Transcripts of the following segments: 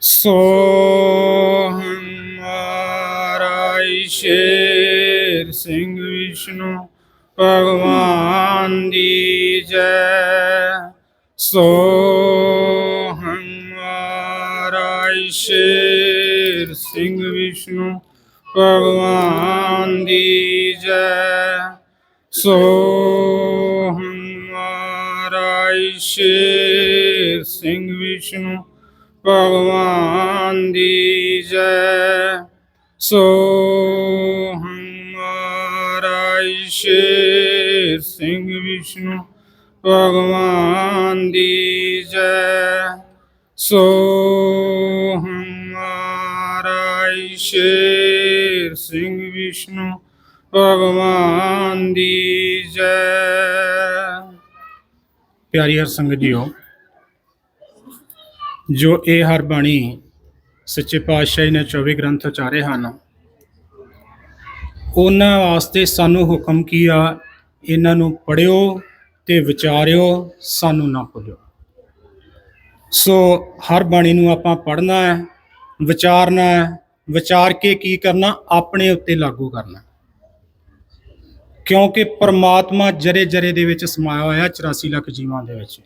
ਸੋ ਹਮਾਰਾ ਸ਼ੇਰ ਸਿੰਘ ਵਿਸ਼ਨੂੰ ਭਗਵਾਨ ਦੀ ਜੈ। ਸੋ ਹਮਾਰਾ ਸ਼ੇਰ ਸਿੰਘ ਵਿਸ਼ਨੂੰ ਭਗਵਾਨ ਦੀ ਜੈ। ਸੋ ਹਮਾਰਾ ਸ਼ੇਰ ਸਿੰਘ ਵਿਸ਼ਨੂੰ ਭਗਵਾਨ ਦੀ ਜੈ ਸੋ ਹਮਾਰਾ ਸ਼ੇਰ ਸਿੰਘ ਵਿਸ਼ਨੂੰ ਭਗਵਾਨ ਦੀ ਜੈ ਸੋ ਹਮਾਰਾ ਸ਼ੇਰ ਸਿੰਘ ਵਿਸ਼ਨੂੰ ਭਗਵਾਨ ਦੀ ਜੈ ਪਿਆਰੀ ਹਰ ਸੰਗਤ ਜੀਓ ਜੋ ਇਹ ਹਰ ਬਾਣੀ ਸੱਚੇ ਪਾਤਸ਼ਾਹ ਨੇ 24 ਗ੍ਰੰਥ ਉਚਾਰੇ ਹਨ। ਉਹਨਾਂ ਵਾਸਤੇ ਸਾਨੂੰ ਹੁਕਮ ਕੀ ਆ? ਇਹਨਾਂ ਨੂੰ ਪੜਿਓ ਤੇ ਵਿਚਾਰਿਓ, ਸਾਨੂੰ ਨਾ ਭੁੱਲਿਓ। ਸੋ ਹਰ ਬਾਣੀ ਨੂੰ ਆਪਾਂ ਪੜ੍ਹਨਾ ਹੈ, ਵਿਚਾਰਨਾ ਹੈ, ਵਿਚਾਰ ਕੇ ਕੀ ਕਰਨਾ? ਆਪਣੇ ਉੱਤੇ ਲਾਗੂ ਕਰਨਾ। ਕਿਉਂਕਿ ਪਰਮਾਤਮਾ ਜਰੇ ਜਰੇ ਦੇ ਵਿੱਚ ਸਮਾਇਆ ਹੋਇਆ 84 ਲੱਖ ਜੀਵਾਂ ਦੇ ਵਿੱਚ।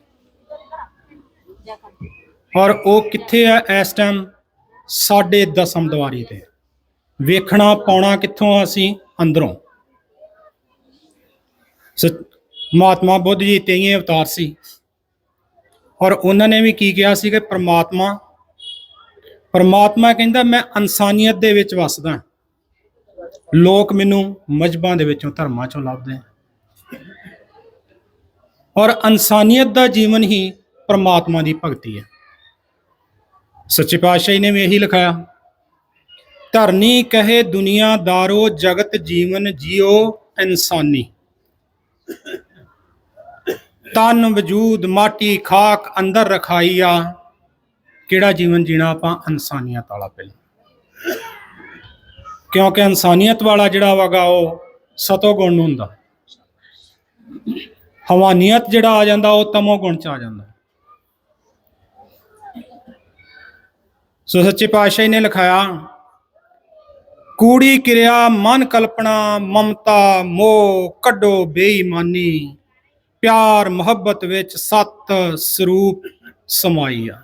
ਔਰ ਉਹ ਕਿੱਥੇ ਆ ਇਸ ਟਾਈਮ ਸਾਡੇ ਦਸਮ ਦਵਾਰੀ ਤੇ। ਵੇਖਣਾ ਪਾਉਣਾ ਕਿੱਥੋਂ ਆ ਅਸੀਂ? ਅੰਦਰੋਂ। ਸੋ ਮਹਾਤਮਾ ਬੁੱਧ ਜੀ 23 ਅਵਤਾਰ ਸੀ। ਔਰ ਉਹਨਾਂ ਨੇ ਵੀ ਕੀ ਕਿਹਾ ਸੀ ਕਿ ਪ੍ਰਮਾਤਮਾ, ਪਰਮਾਤਮਾ ਕਹਿੰਦਾ, ਮੈਂ ਇਨਸਾਨੀਅਤ ਦੇ ਵਿੱਚ ਵਸਦਾ ਲੋਕ ਮੈਨੂੰ ਮਜਬਾਂ ਦੇ ਵਿੱਚੋਂ, ਧਰਮਾਂ ਚੋਂ ਲੱਭਦੇ ਔਰ ਇਨਸਾਨੀਅਤ ਦਾ ਜੀਵਨ ਹੀ ਪਰਮਾਤਮਾ ਦੀ ਭਗਤੀ ਹੈ। ਸੱਚੇ ਪਾਤਸ਼ਾਹ ਜੀ ਨੇ ਵੀ ਇਹੀ ਲਿਖਾਇਆ, ਧਰਨੀ ਕਹੇ ਦੁਨੀਆਦਾਰੋ ਜਗਤ ਜੀਵਨ ਜਿਉ ਇਨਸਾਨੀ। ਤਨ ਵਜੂਦ, ਮਾਟੀ, ਖਾਕ ਅੰਦਰ ਰਖਾਈਆ, ਕਿਹੜਾ ਜੀਵਨ ਜੀਣਾ ਆਪਾਂ? ਇਨਸਾਨੀਅਤ ਵਾਲਾ ਪਹਿਲਾਂ। ਕਿਉਂਕਿ ਇਨਸਾਨੀਅਤ ਵਾਲਾ ਜਿਹੜਾ ਵਗਾ ਉਹ ਸਤੋ ਗੁਣ ਹੁੰਦਾ। ਹਵਾਨੀਅਤ ਜਿਹੜਾ ਆ ਜਾਂਦਾ ਉਹ ਤਮੋ ਗੁਣ ਚ ਆ ਜਾਂਦਾ। ਸੋ ਸੱਚੇ ਪਾਤਸ਼ਾਹ ਨੇ ਲਿਖਾਇਆ, ਕੂੜੀ ਕਿਰਿਆ ਮਨ ਕਲਪਨਾ ਮਮਤਾ, ਮੋਹ ਕੱਢੋ ਬੇਈਮਾਨੀ, ਪਿਆਰ ਮੁਹੱਬਤ ਵਿੱਚ ਸਤ ਸਰੂਪ ਸਮਾਈ ਆ।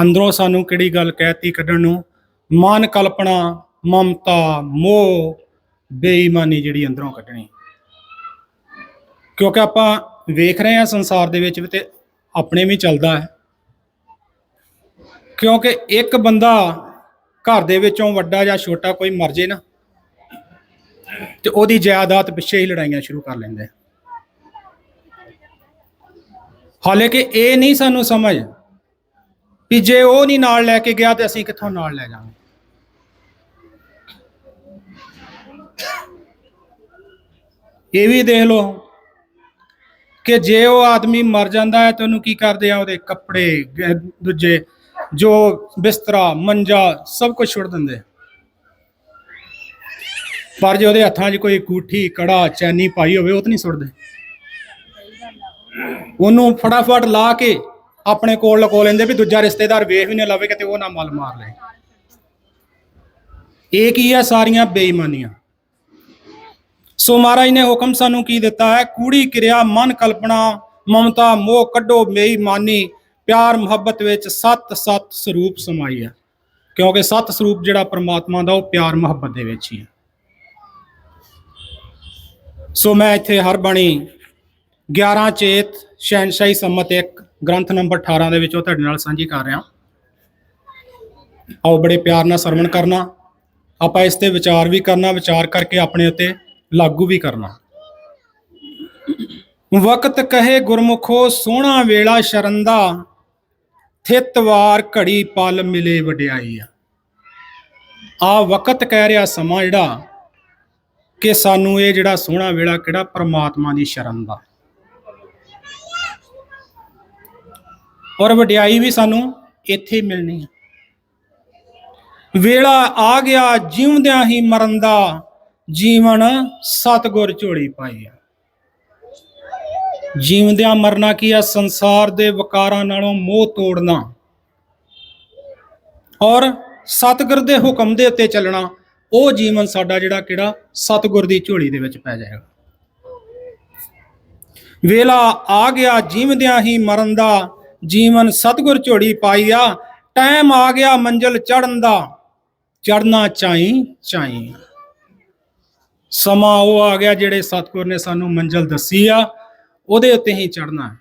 ਅੰਦਰੋਂ ਸਾਨੂੰ ਕਿਹੜੀ ਗੱਲ ਕਹਿਤੀ ਕੱਢਣ ਨੂੰ? ਮਨ ਕਲਪਨਾ ਮਮਤਾ, ਮੋਹ ਬੇਈਮਾਨੀ ਜਿਹੜੀ ਅੰਦਰੋਂ ਕੱਢਣੀ। ਕਿਉਂਕਿ ਆਪਾਂ ਵੇਖ ਰਹੇ ਹਾਂ ਸੰਸਾਰ ਦੇ ਵਿੱਚ ਵੀ ਤੇ ਆਪਣੇ ਵੀ ਚੱਲਦਾ ਹੈ। ਕਿਉਂਕਿ ਇੱਕ ਬੰਦਾ ਘਰ ਦੇ ਵਿੱਚੋਂ ਵੱਡਾ ਜਾਂ ਛੋਟਾ ਕੋਈ ਮਰ ਜੇ ਨਾ, ਤੇ ਉਹਦੀ ਜਾਇਦਾਦ ਪਿੱਛੇ ਹੀ ਲੜਾਈਆਂ ਸ਼ੁਰੂ ਕਰ ਲੈਂਦੇ ਹਾਲੇ ਕਿ ਇਹ ਨਹੀਂ ਸਾਨੂੰ ਸਮਝ ਵੀ ਜੇ ਉਹ ਨਹੀਂ ਨਾਲ ਲੈ ਕੇ ਗਿਆ ਤੇ ਅਸੀਂ ਕਿੱਥੋਂ ਨਾਲ ਲੈ ਜਾਵਾਂਗੇ। ਇਹ ਵੀ ਦੇਖ ਲਓ ਕਿ ਜੇ ਉਹ ਆਦਮੀ ਮਰ ਜਾਂਦਾ ਹੈ ਤਾਂ ਉਹਨੂੰ ਕੀ ਕਰਦੇ ਆ ਉਹਦੇ ਕੱਪੜੇ ਦੂਜੇ ਜੋ ਬਿਸਤਰਾ, ਮੰਜਾ, ਸਭ ਕੁਝ ਛੁੱਟ ਦਿੰਦੇ। ਪਰ ਜੇ ਉਹਦੇ ਹੱਥਾਂ 'ਚ ਕੋਈ ਅੰਗੂਠੀ ਕੜਾ, ਚੈਨੀ ਪਾਈ ਹੋਵੇ, ਉਹ ਤਾਂ ਨਹੀਂ ਸੁੱਟਦੇ। ਉਹਨੂੰ ਫਟਾਫਟ ਲਾ ਕੇ ਆਪਣੇ ਕੋਲ ਲਕੋ ਲੈਂਦੇ ਵੀ ਦੂਜਾ ਰਿਸ਼ਤੇਦਾਰ ਵੇਖ ਵੀ ਨਾ ਲਵੇ ਕਿਤੇ ਉਹ ਨਾ ਮਲ ਮਾਰ ਲੈ ਇਹ ਕੀ ਆ ਸਾਰੀਆਂ ਬੇਈਮਾਨੀਆਂ? ਸੋ ਮਹਾਰਾਜ ਨੇ ਹੁਕਮ ਸਾਨੂੰ ਕੀ ਦਿੱਤਾ ਹੈ? ਕੂੜੀ, ਕਿਰਿਆ, ਮਨ ਕਲਪਨਾ, ਮਮਤਾ, ਮੋਹ ਕੱਢੋ, ਬੇਈਮਾਨੀ ਪਿਆਰ ਮੁਹੱਬਤ ਵਿੱਚ ਸੱਤ ਸੱਤ ਸਰੂਪ ਸਮਾਈ ਹੈ। ਕਿਉਂਕਿ ਸੱਤ ਸਰੂਪ ਜਿਹੜਾ ਪਰਮਾਤਮਾ ਦਾ, ਉਹ ਪਿਆਰ ਮੁਹੱਬਤ ਦੇ ਵਿੱਚ ਹੀ ਹੈ। ਸੋ ਮੈਂ ਇੱਥੇ ਹਰ ਬਾਣੀ 11 ਚੇਤ ਸ਼ਹਿਨਸ਼ਾਹੀ ਸੰਮਤ 1 ਗ੍ਰੰਥ ਨੰਬਰ 18 ਦੇ ਵਿੱਚ ਉਹ ਤੁਹਾਡੇ ਨਾਲ ਸਾਂਝੀ ਕਰ ਰਿਹਾ। ਆਓ ਬੜੇ ਪਿਆਰ ਨਾਲ ਸਰਵਣ ਕਰਨਾ। ਆਪਾਂ ਇਸ ਤੇ ਵਿਚਾਰ ਵੀ ਕਰਨਾ, ਵਿਚਾਰ ਕਰਕੇ ਆਪਣੇ ਉੱਤੇ ਲਾਗੂ ਵੀ ਕਰਨਾ। ਵਕਤ ਕਹੇ ਗੁਰਮੁਖੋ, ਸੋਹਣਾ ਵੇਲਾ ਸ਼ਰਨ ਦਾ ਵਾਰ ਘੜੀ ਪਲ ਮਿਲੇ ਵਡਿਆਈ ਆ ਆ ਵਕਤ ਕਹਿ ਰਿਹਾ ਸਮਾਂ ਜਿਹੜਾ ਕਿ ਸਾਨੂੰ ਇਹ ਜਿਹੜਾ ਸੋਹਣਾ ਵੇਲਾ ਕਿਹੜਾ ਪ੍ਰਮਾਤਮਾ ਦੀ ਸ਼ਰਨ ਦਾ। ਔਰ ਵਡਿਆਈ ਵੀ ਸਾਨੂੰ ਇੱਥੇ ਮਿਲਣੀ ਹੈ ਵੇਲਾ ਆ ਗਿਆ ਜਿਉਂਦਿਆਂ ਹੀ ਮਰਨ ਦਾ ਜੀਵਨ ਸਤਗੁਰ ਝੋਲੀ ਪਾਈ ਆ। ਜੀਵਦਿਆਂ ਮਰਨਾ ਕੀ ਆ? ਸੰਸਾਰ ਦੇ ਵਕਾਰਾਂ ਨਾਲੋਂ ਮੋਹ ਤੋੜਨਾ। ਔਰ ਸਤਿਗੁਰ ਦੇ ਹੁਕਮ ਦੇ ਉੱਤੇ ਚੱਲਣਾ, ਉਹ ਜੀਵਨ ਸਾਡਾ ਜਿਹੜਾ ਕਿਹੜਾ? ਸਤਿਗੁਰ ਦੀ ਝੋਲੀ ਦੇ ਵਿੱਚ ਪੈ ਜਾਏਗਾ। ਵੇਲਾ ਆ ਗਿਆ, ਜੀਵਦਿਆਂ ਹੀ ਮਰਨ ਦਾ। ਜੀਵਨ ਸਤਿਗੁਰ ਝੋਲੀ ਪਾਈ ਆ। ਟਾਈਮ ਆ ਗਿਆ ਮੰਜ਼ਲ ਚੜਨ ਦਾ। ਚੜਨਾ ਚਾਈ ਚਾਈ। ਸਮਾਂ ਉਹ ਆ ਗਿਆ ਜਿਹੜੇ ਸਤਿਗੁਰ ਨੇ ਸਾਨੂੰ ਮੰਜ਼ਲ ਦੱਸੀ ਆ। ਉਹਦੇ ਉੱਤੇ ਹੀ ਚੜਨਾ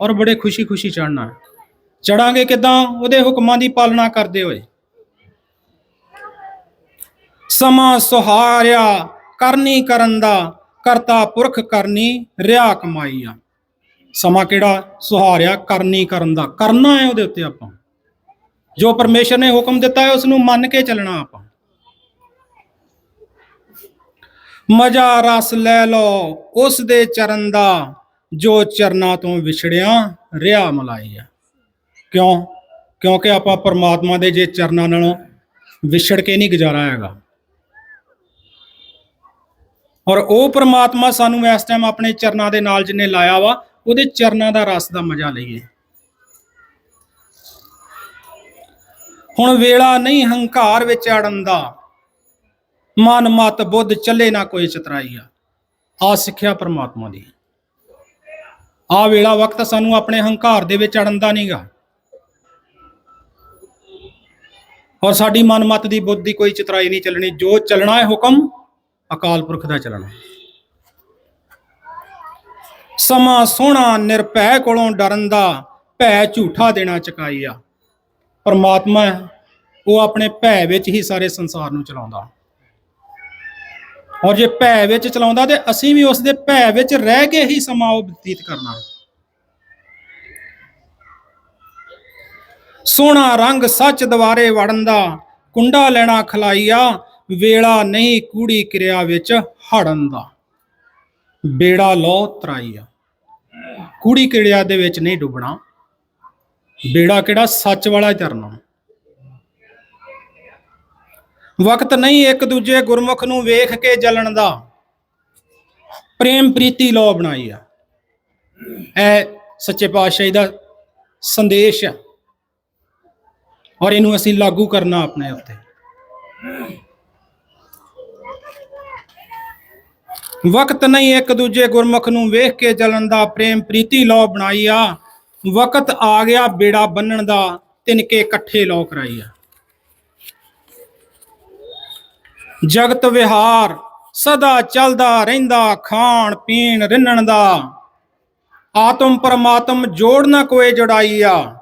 ਔਰ ਬੜੇ ਖੁਸ਼ੀ-ਖੁਸ਼ੀ ਚੜਨਾ ਹੈ। ਚੜਾਂਗੇ ਕਿਦਾਂ? ਉਹਦੇ ਹੁਕਮਾਂ ਦੀ ਪਾਲਣਾ ਕਰਦੇ ਹੋਏ। ਸਮਾਂ ਸੁਹਾਰਿਆ, ਕਰਨੀ ਕਰਨ ਦਾ, ਕਰਤਾ ਪੁਰਖ ਕਰਨੀ, ਰਿਆ ਕਮਾਈ ਆ ਸਮਾਂ ਕਿਹੜਾ? ਸੁਹਾਰਿਆ, ਕਰਨੀ ਕਰਨ ਦਾ। ਕਰਨਾ ਹੈ ਉਹਦੇ ਉੱਤੇ ਆਪਾਂ। ਜੋ ਪਰਮੇਸ਼ਰ ਨੇ ਹੁਕਮ ਦਿੱਤਾ ਹੈ ਉਸ ਨੂੰ ਮੰਨ ਕੇ ਚੱਲਣਾ ਆਪਾਂ। ਮਜਾ ਰਸ ਲੈ ਲਓ, ਉਸ ਦੇ ਚਰਨ ਦਾ। ਜੋ ਚਰਨਾਂ ਤੋਂ ਵਿਛੜਿਆ, ਰਿਹਾ ਮਲਾਈ ਆ। ਕਿਉਂ? ਕਿਉਂਕਿ ਆਪਾਂ ਪਰਮਾਤਮਾ ਦੇ ਜੇ ਚਰਨਾਂ ਨਾਲੋਂ ਵਿਛੜ ਕੇ ਨਹੀਂ ਗੁਜ਼ਾਰਾ ਹੈਗਾ। ਔਰ ਉਹ ਪਰਮਾਤਮਾ ਸਾਨੂੰ ਇਸ ਟਾਈਮ ਆਪਣੇ ਚਰਨਾਂ ਦੇ ਨਾਲ ਜਿਨੇ ਲਾਇਆ ਵਾ, ਉਹਦੇ ਚਰਨਾਂ ਦਾ ਰਸ ਦਾ ਮਜ਼ਾ ਲਈਏ। ਹੁਣ ਵੇਲਾ ਨਹੀਂ ਹੰਕਾਰ ਵਿੱਚ ਅੜਨ ਦਾ ਮਨ ਮਤ ਬੁੱਧ ਚੱਲੇ ਨਾ ਕੋਈ ਚਤਰਾਈ ਆ। ਸਿੱਖਿਆ ਪਰਮਾਤਮਾ ਦੀ। ਆ ਵੇਲਾ ਵਕਤ ਸਾਨੂੰ ਆਪਣੇ ਹੰਕਾਰ ਦੇ ਵਿੱਚ ਅੜਨ ਦਾ ਨਹੀਂਗਾ ਔਰ ਸਾਡੀ ਮਨਮਤ ਦੀ ਬੁੱਧ ਦੀ ਕੋਈ ਚਤਰਾਈ ਨਹੀਂ ਚੱਲਣੀ। ਜੋ ਚੱਲਣਾ ਹੈ ਹੁਕਮ, ਅਕਾਲ ਪੁਰਖ ਦਾ ਚੱਲਣਾ। ਸਮਾਂ ਸੋਹਣਾ ਨਿਰਭੈ ਕੋਲੋਂ ਡਰਨ ਦਾ, ਭੈ ਝੂਠਾ ਦੇਣਾ ਚਕਾਈ ਆ। ਪਰਮਾਤਮਾ ਉਹ ਆਪਣੇ ਭੈ ਵਿੱਚ ਹੀ ਸਾਰੇ ਸੰਸਾਰ ਨੂੰ ਚਲਾਉਂਦਾ। ਔਰ ਜੇ ਭੈ ਵਿੱਚ ਚਲਾਉਂਦਾ ਤੇ ਅਸੀਂ ਵੀ ਉਸ ਦੇ ਭੈ ਵਿੱਚ ਰਹਿ ਕੇ ਹੀ ਸਮਾਂ ਉਹ ਬਤੀਤ ਕਰਨਾ ਸੋਹਣਾ ਰੰਗ ਸੱਚ ਦਵਾਰੇ ਵੜਨ ਦਾ ਕੁੰਡਾ ਲੈਣਾ ਖਲਾਈਆ, ਵੇਲਾ ਨਹੀਂ ਕੂੜੀ ਕਿਰਿਆ ਵਿੱਚ ਹੜਨ ਦਾ ਬੇੜਾ ਲੋ ਤਰਾਈਆ, ਕੂੜੀ ਕਿਰਿਆ ਦੇ ਵਿੱਚ ਨਹੀਂ ਡੁੱਬਣਾ। ਬੇੜਾ ਕਿਹੜਾ? ਸੱਚ ਵਾਲਾ ਚਰਨਾ ਵਕਤ ਨਹੀਂ ਇੱਕ ਦੂਜੇ ਗੁਰਮੁਖ ਨੂੰ ਵੇਖ ਕੇ ਜਲਣ ਦਾ। ਪ੍ਰੇਮ ਪ੍ਰੀਤੀ ਲੋ ਬਣਾਈ ਆ। ਇਹ ਸੱਚੇ ਪਾਤਸ਼ਾਹੀ ਦਾ ਸੰਦੇਸ਼ ਆ। ਔਰ ਇਹਨੂੰ ਅਸੀਂ ਲਾਗੂ ਕਰਨਾ ਆਪਣੇ ਉੱਤੇ। ਵਕਤ ਨਹੀਂ ਇੱਕ ਦੂਜੇ ਗੁਰਮੁਖ ਨੂੰ ਵੇਖ ਕੇ ਜਲਣ ਦਾ, ਪ੍ਰੇਮ ਪ੍ਰੀਤੀ ਲੋ ਬਣਾਈ ਆ। ਵਕਤ ਆ ਗਿਆ ਬੇੜਾ ਬੰਨਣ ਦਾ ਤਿਨਕੇ ਇਕੱਠੇ ਲੋ ਕਰਾਈ ਆ। ਜਗਤ ਵਿਹਾਰ, ਸਦਾ ਚੱਲਦਾ ਰਹਿੰਦਾ ਖਾਣ ਪੀਣ ਰਿੰਨਣ ਦਾ। ਆਤਮ ਪਰਮਾਤਮ ਜੋੜ ਨਾ ਕੋਈ ਜੁੜਾਈ ਆ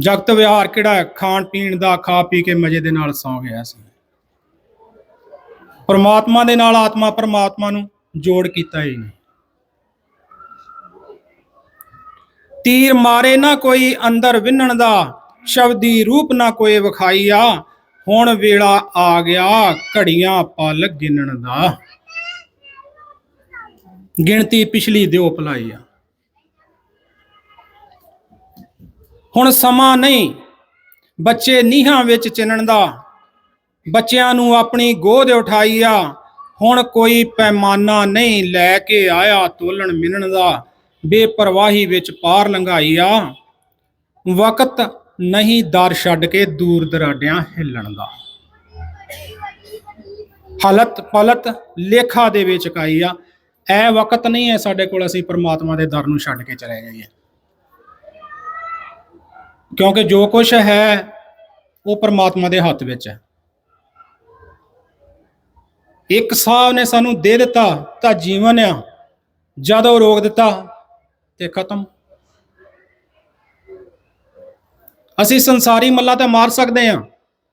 ਜਗਤ ਵਿਹਾਰ ਕਿਹੜਾ ਖਾਣ ਪੀਣ ਦਾ, ਖਾ ਪੀ ਕੇ ਮਜ਼ੇ ਦੇ ਨਾਲ ਸੌ ਗਿਆ ਸੀ। ਪਰਮਾਤਮਾ ਦੇ ਨਾਲ ਆਤਮਾ ਪਰਮਾਤਮਾ ਨੂੰ ਜੋੜ ਕੀਤਾ ਹੀ ਨਹੀਂ। ਤੀਰ ਮਾਰੇ ਨਾ ਕੋਈ ਅੰਦਰ ਵਿੰਨਣ ਦਾ, ਸ਼ਬਦੀ ਰੂਪ ਨਾ ਕੋਈ ਵਿਖਾਈ ਆ ਹੁਣ ਵੇਲਾ ਆ ਗਿਆ ਘੜੀਆਂ ਪਲ ਗਿਣਨ ਦਾ। ਗਿਣਤੀ ਪਿਛਲੀ ਦਿਓ ਭਲਾਈ ਆ। ਹੁਣ ਸਮਾਂ ਨਹੀਂ, ਬੱਚੇ ਨੀਹਾਂ ਵਿੱਚ ਚਿਣਨ ਦਾ। ਬੱਚਿਆਂ ਨੂੰ ਆਪਣੀ ਗੋਦ ਉਠਾਈ ਆ। ਹੁਣ ਕੋਈ ਪੈਮਾਨਾ ਨਹੀਂ ਲੈ ਕੇ ਆਇਆ ਤੋਲਣ ਮਿਲਣ ਦਾ। ਬੇਪਰਵਾਹੀ ਵਿੱਚ ਪਾਰ ਲੰਘਾਈ ਆ। ਵਕਤ ਨਹੀਂ ਦਰ ਛੱਡ ਕੇ ਦੂਰ ਦਰਾਡਿਆਂ ਹਿੱਲਣ ਦਾ। ਹਲਤ ਪਲਤ ਲੇਖਾ ਦੇ ਵਿੱਚ ਕਾਈ ਆ, ਇਹ ਵਕਤ ਨਹੀਂ ਹੈ ਸਾਡੇ ਕੋਲ ਅਸੀਂ ਪਰਮਾਤਮਾ ਦੇ ਦਰ ਨੂੰ ਛੱਡ ਕੇ ਚਲੇ ਜਾਈਏ। ਕਿਉਂਕਿ ਜੋ ਕੁਝ ਹੈ, ਉਹ ਪਰਮਾਤਮਾ ਦੇ ਹੱਥ ਵਿੱਚ ਹੈ। ਇੱਕ ਸਾਹ ਨੇ ਸਾਨੂੰ ਦੇ ਦਿੱਤਾ ਤਾਂ ਜੀਵਨ ਆ, ਜਦੋਂ ਰੋਕ ਦਿੱਤਾ ਤੇ ਖਤਮ। ਅਸੀਂ ਸੰਸਾਰੀ ਮੱਲਾ ਤਾਂ ਮਾਰ ਸਕਦੇ ਆ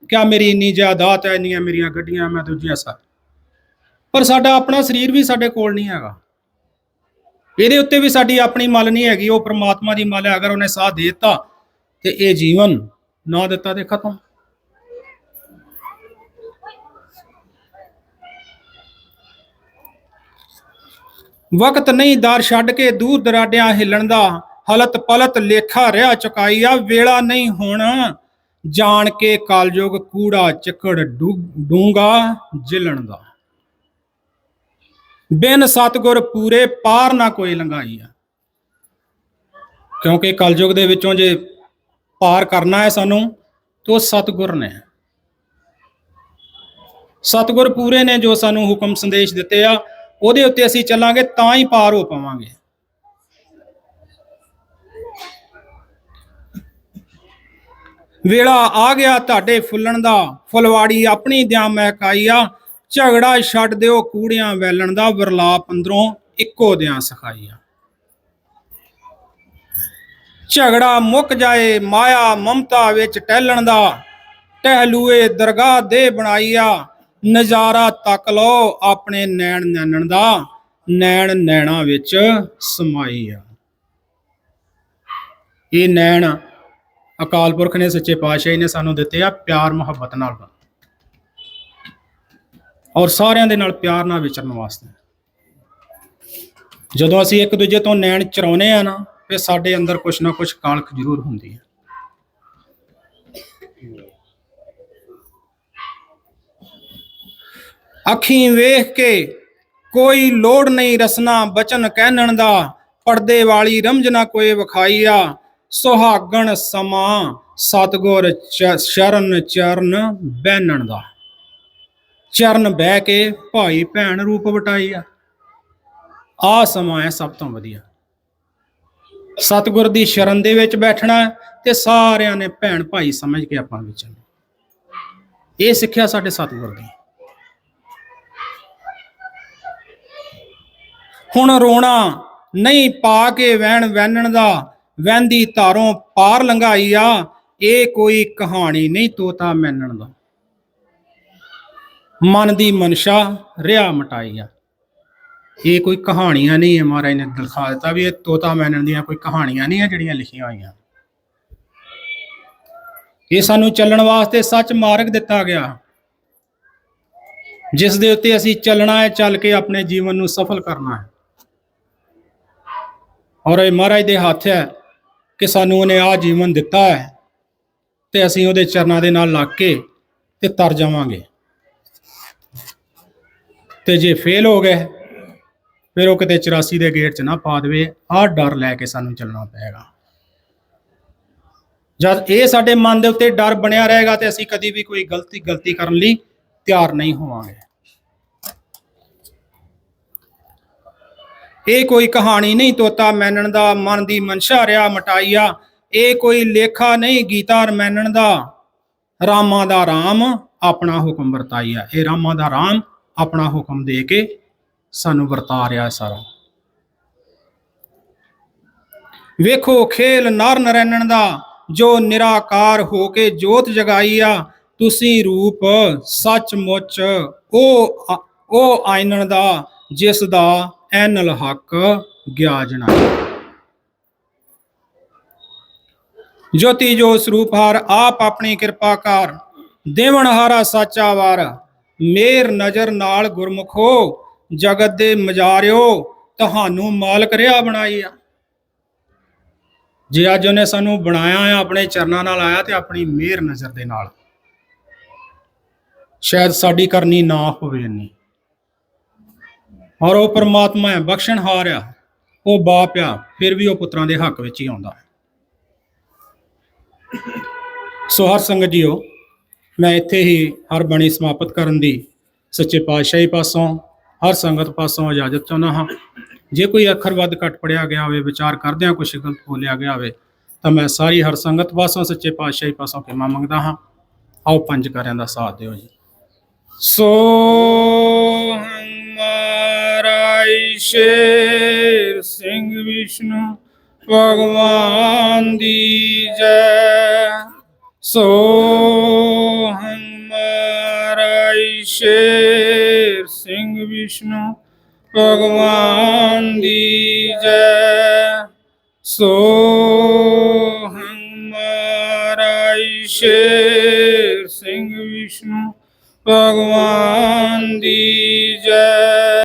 ਕਿਆ ਮੇਰੀ ਇੰਨੀ ਜਾਇਦਾਦ ਹੈ, ਇੰਨੀਆਂ ਮੇਰੀਆਂ ਗੱਡੀਆਂ, ਮੈਂ ਦੂਜੀਆਂ ਸਾ ਪਰ ਸਾਡਾ ਆਪਣਾ ਸਰੀਰ ਵੀ ਸਾਡੇ ਕੋਲ ਨਹੀਂ ਹੈਗਾ। ਇਹਦੇ ਉੱਤੇ ਵੀ ਸਾਡੀ ਆਪਣੀ ਮੱਲ ਨਹੀਂ ਹੈਗੀ। ਉਹ ਪ੍ਰਮਾਤਮਾ ਦੀ ਮੱਲ ਹੈ। ਅਗਰ ਉਹਨੇ ਸਾਥ ਦੇ ਦਿੱਤਾ, ਤੇ ਇਹ ਜੀਵਨ ਨਾ ਦਿੱਤਾ ਤੇ ਖਤਮ। ਵਕਤ ਨਹੀਂ, ਦਰ ਛੱਡ ਕੇ ਦੂਰ ਦਰਾਡਿਆਂ ਹਿੱਲਣ ਦਾ ਹਲਤ ਪਲਤ ਲੇਖਾ ਰਿਆ ਚੁਕਾਈ ਆ ਵੇਲਾ ਨਹੀਂ ਹੁਣ। ਜਾਣ ਕੇ ਕਾਲਯੁਗ ਕੂੜਾ ਚੱਕੜ ਡੂੰਗਾ ਜਿਲਣ ਦਾ। ਬਿਨ ਸਤਗੁਰ ਪੂਰੇ ਪਾਰ ਨਾ ਕੋਈ ਲੰਘਾਈ ਆ ਕਿਉਂਕਿ ਕਲਯੁਗ ਦੇ ਵਿੱਚੋਂ ਜੇ ਪਾਰ ਕਰਨਾ ਹੈ ਸਾਨੂੰ, ਤੋ ਸਤਗੁਰ ਨੇ। ਸਤਗੁਰ ਪੂਰੇ ਨੇ ਜੋ ਸਾਨੂੰ ਹੁਕਮ ਸੰਦੇਸ਼ ਦਿੱਤੇ ਆ, ਉਹਦੇ ਉੱਤੇ ਅਸੀਂ ਚੱਲਾਂਗੇ, ਤਾਂ ਹੀ ਪਾਰ ਹੋ ਪਾਵਾਂਗੇ। ਵੇਲਾ ਆ ਗਿਆ ਤੁਹਾਡੇ ਫੁੱਲਣ ਦਾ। ਫੁਲਵਾੜੀ ਆਪਣੀ ਦਿਆਂ ਮਹਿਕਾਈ ਝਗੜਾ ਛੱਡ ਦਿਓ ਕੂੜਿਆਂ ਵੈਲਣ ਦਾ। ਵਰਲਾਪ ਅੰਦਰੋਂ ਇੱਕੋ ਦਿਆਂ ਸਿਖਾਈ ਝਗੜਾ ਮੁੱਕ ਜਾਏ, ਮਾਇਆ ਮਮਤਾ ਵਿੱਚ ਟਹਿਲਣ ਦਾ। ਟਹਿਲੂਏ ਦਰਗਾਹ ਦੇ ਬਣਾਈਆ ਨਜ਼ਾਰਾ ਤੱਕ ਲਓ ਆਪਣੇ ਨੈਣ ਨੈਣਨ ਦਾ। ਨੈਣ ਨੈਣਾ ਵਿੱਚ ਸਮਾਈ ਇਹ ਨੈਣ ਅਕਾਲ ਪੁਰਖ ਨੇ, ਸੱਚੇ ਪਾਤਸ਼ਾਹ ਨੇ ਸਾਨੂੰ ਦਿੱਤੇ ਆ ਪਿਆਰ, ਮੁਹੱਬਤ ਨਾਲ। ਔਰ ਸਾਰਿਆਂ ਦੇ ਨਾਲ ਪਿਆਰ ਨਾਲ ਵਿਚਰਨ ਵਾਸਤੇ। ਜਦੋਂ ਅਸੀਂ ਇੱਕ ਦੂਜੇ ਤੋਂ ਨੈਣ ਚਰਾਉਨੇ ਆ ਨਾ, ਫਿਰ ਸਾਡੇ ਅੰਦਰ ਕੁਛ ਨਾ ਕੁਛ ਕਾਲਖ ਜ਼ਰੂਰ ਹੁੰਦੀ ਹੈ। ਅੱਖੀਂ ਵੇਖ ਕੇ ਕੋਈ ਲੋੜ ਨਹੀਂ ਰਸਨਾ ਬਚਨ ਕਹਿਣਨ ਦਾ, ਪਰਦੇ ਵਾਲੀ ਰਮਜ ਨਾ ਕੋਈ ਵਿਖਾਈਆ। ਸੁਹਾਗਣ ਸਮਾਂ ਸਤਗੁਰ ਸ਼ਰਨ ਚਰਨ ਬਹਿਨਣ ਦਾ। ਚਰਨ ਬਹਿ ਕੇ ਭਾਈ ਭੈਣ ਰੂਪ ਵਟਾਈ ਆ। ਸਮਾਂ ਹੈ ਸਭ ਤੋਂ ਵਧੀਆ। ਸਤਗੁਰ ਦੀ ਸ਼ਰਨ ਦੇ ਵਿੱਚ ਬੈਠਣਾ ਤੇ ਸਾਰਿਆਂ ਨੇ ਭੈਣ ਭਾਈ ਸਮਝ ਕੇ ਆਪਾਂ ਵਿਚਰਨਾ ਇਹ ਸਿੱਖਿਆ ਸਾਡੇ ਸਤਗੁਰ ਦੀ। ਹੁਣ ਰੋਣਾ ਨਹੀਂ ਪਾ ਕੇ ਵਹਿਣ ਵਹਿਣਨ ਦਾ ਵਹਿੰਦੀ ਧਾਰੋਂ ਪਾਰ ਲੰਘਾਈ ਆ, ਇਹ ਕੋਈ ਕਹਾਣੀ ਨਹੀਂ ਤੋਤਾ ਮੈਨਣ ਦਾ। ਮਨ ਦੀ ਮਨਸ਼ਾ ਰਿਆ ਮਟਾਈ ਆ। ਇਹ ਕੋਈ ਕਹਾਣੀਆਂ ਨਹੀਂ ਹੈ ਮਹਾਰਾਜ ਨੇ ਦਿਖਾ ਦਿੱਤਾ ਵੀ ਇਹ ਤੋਤਾ ਮੈਨਣ ਦੀਆਂ ਕੋਈ ਕਹਾਣੀਆਂ ਨਹੀਂ ਹੈ ਜਿਹੜੀਆਂ ਲਿਖੀਆਂ ਹੋਈਆਂ। ਇਹ ਸਾਨੂੰ ਚੱਲਣ ਵਾਸਤੇ ਸੱਚ ਮਾਰਗ ਦਿੱਤਾ ਗਿਆ। ਜਿਸ ਦੇ ਉੱਤੇ ਅਸੀਂ ਚੱਲਣਾ ਹੈ, ਚੱਲ ਕੇ ਆਪਣੇ ਜੀਵਨ ਨੂੰ ਸਫਲ ਕਰਨਾ ਹੈ। ਔਰ ਇਹ ਮਹਾਰਾਜ ਦੇ ਹੱਥ ਹੈ। ਕਿ ਸਾਨੂੰ ਉਹਨੇ ਆ ਜੀਵਨ ਦਿੱਤਾ ਹੈ ਤੇ ਅਸੀਂ ਉਹਦੇ ਚਰਨਾਂ ਦੇ ਨਾਲ ਲੱਗ ਕੇ ਤੇ ਤਰ ਜਾਵਾਂਗੇ। ਤੇ ਜੇ ਫੇਲ ਹੋ ਗਏ, ਫਿਰ ਉਹ ਕਿਤੇ 84 ਦੇ ਗੇਟ 'ਚ ਨਾ ਪਾ ਦੇਵੇ, ਆਹ ਡਰ ਲੈ ਕੇ ਸਾਨੂੰ ਚੱਲਣਾ ਪਏਗਾ। ਜਦ ਇਹ ਸਾਡੇ ਮਨ ਦੇ ਉੱਤੇ ਡਰ ਬਣਿਆ ਰਹੇਗਾ ਤੇ ਅਸੀਂ ਕਦੀ ਵੀ ਕੋਈ ਗਲਤੀ ਗਲਤੀ ਕਰਨ ਲਈ ਤਿਆਰ ਨਹੀਂ ਹੋਵਾਂਗੇ। ਇਹ ਕੋਈ ਕਹਾਣੀ ਨਹੀਂ ਤੋਤਾ, ਮੈਨਣ ਦਾ ਮਨ ਦੀ ਮਨਸ਼ਾ ਰਿਆ ਮਟਾਈਆ। ਇਹ ਕੋਈ ਲੇਖਾ ਨਹੀਂ ਗੀਤਾ ਰਮੈਨਣ ਦਾ। ਰਾਮਾਂ ਦਾ ਰਾਮ ਆਪਣਾ ਹੁਕਮ ਵਰਤਾਈਆ। ਇਹ ਰਾਮਾਂ ਦਾ ਰਾਮ ਆਪਣਾ ਹੁਕਮ ਦੇ ਕੇ ਸਾਨੂੰ ਵਰਤਾ ਰਿਹਾ ਸਾਰਾ। ਵੇਖੋ ਖੇਲ ਨਰ ਨਰੈਣਨ ਦਾ, ਜੋ ਨਿਰਾਕਾਰ ਹੋ ਕੇ ਜੋਤ ਜਗਾਈ ਆ ਤੁਸੀਂ ਰੂਪ ਸੱਚਮੁੱਚ ਉਹ ਉਹ ਆਇਨਣ ਦਾ, ਜਿਸ ਦਾ ਐਨਲ ਹੱਕ ਗਿਆ ਜਨਾਈ ਜੋਤੀ ਜੋ ਸਰੂਪ ਹਰ, ਆਪ ਆਪਣੀ ਕਿਰਪਾ ਕਰ ਦੇਵਨ ਹਾਰਾ ਸਾਚਾ ਵਾਰ। ਮੇਰ ਨਜ਼ਰ ਨਾਲ ਗੁਰਮੁਖੋ, ਜਗਤ ਦੇ ਮਜਾਰਿਓ, ਤੁਹਾਨੂੰ ਮਾਲਕ ਰਿਆ ਬਣਾਈ ਆ ਜੇ ਅੱਜ ਉਹਨੇ ਸਾਨੂੰ ਬਣਾਇਆ ਆ, ਆਪਣੇ ਚਰਨਾਂ ਨਾਲ ਆਇਆ ਤੇ ਆਪਣੀ ਮਿਹਰ ਨਜ਼ਰ ਦੇ ਨਾਲ। ਸ਼ਾਇਦ ਸਾਡੀ ਕਰਨੀ ਨਾ ਹੋਵੇ ਇੰਨੀ। ਔਰ ਉਹ ਪਰਮਾਤਮਾ ਹੈ ਬਖਸ਼ਣਹਾਰ ਆ, ਉਹ ਬਾਪ ਆ, ਫਿਰ ਵੀ ਉਹ ਪੁੱਤਰਾਂ ਦੇ ਹੱਕ ਵਿੱਚ ਹੀ ਆਉਂਦਾ। ਸੋ ਹਰ ਸੰਗਤ ਜੀਓ, ਮੈਂ ਇੱਥੇ ਹੀ ਹਰ ਬਾਣੀ ਸਮਾਪਤ ਕਰਨ ਦੀ ਸੱਚੇ ਪਾਤਸ਼ਾਹੀ ਪਾਸੋਂ, ਹਰ ਸੰਗਤ ਪਾਸੋਂ ਇਜਾਜ਼ਤ ਚਾਹੁੰਦਾ ਹਾਂ। ਜੇ ਕੋਈ ਅੱਖਰ ਵੱਧ ਘੱਟ ਪੜਿਆ ਗਿਆ ਹੋਵੇ, ਵਿਚਾਰ ਕਰਦਿਆਂ ਕੁਝ ਗਲਤ ਬੋਲਿਆ ਗਿਆ ਹੋਵੇ, ਤਾਂ ਮੈਂ ਸਾਰੀ ਹਰ ਸੰਗਤ ਪਾਸੋਂ, ਸੱਚੇ ਪਾਤਸ਼ਾਹੀ ਪਾਸੋਂ ਖਿਮਾ ਮੰਗਦਾ ਹਾਂ। ਆਓ ਪੰਜ ਕਰਿਆਂ ਦਾ ਸਾਥ ਦਿਓ ਜੀ। ਸੋ ਹਮਾਰਾ ਸ਼ੇਰ ਸਿੰਘ ਵਿਸ਼ਨੂੰ ਭਗਵਾਨ ਦੀ ਜੈ। ਸੋ ਹਮਾਰਾ ਸ਼ੇਰ ਸਿੰਘ ਵਿਸ਼ਨੂੰ ਭਗਵਾਨ ਦੀ ਜੈ। ਸੋ ਹਮਾਰਾ ਸ਼ੇਰ ਸਿੰਘ ਵਿਸ਼ਨੂੰ ਭਗਵਾਨ ਦੀ